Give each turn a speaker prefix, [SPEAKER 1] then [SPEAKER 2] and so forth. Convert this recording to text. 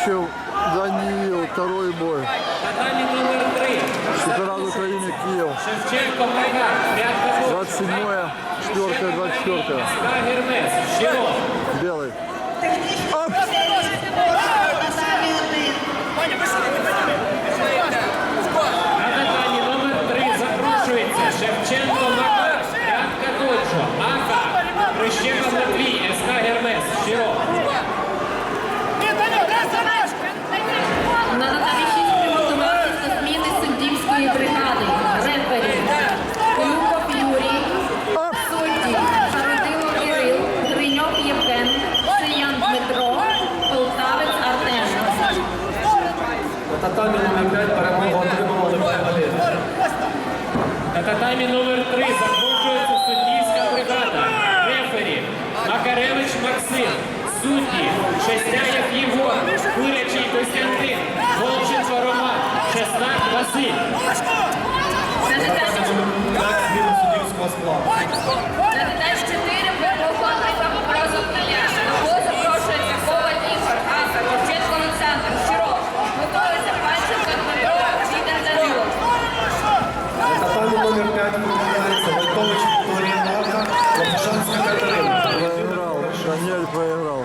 [SPEAKER 1] Іщев Даніїл, второй бой. Чемпионат Украины Киев. 27 4 24
[SPEAKER 2] -е. татамі номер
[SPEAKER 3] 5 перемогу отримували Олександр.
[SPEAKER 2] На татамі номер 3 закручується суддівська бригада. Рефері Макаревич Максим. Судді Шестяєв Євгон, Курячий Костянтин, Волченко Роман, Чеснак Василь.
[SPEAKER 1] Шанель проиграл.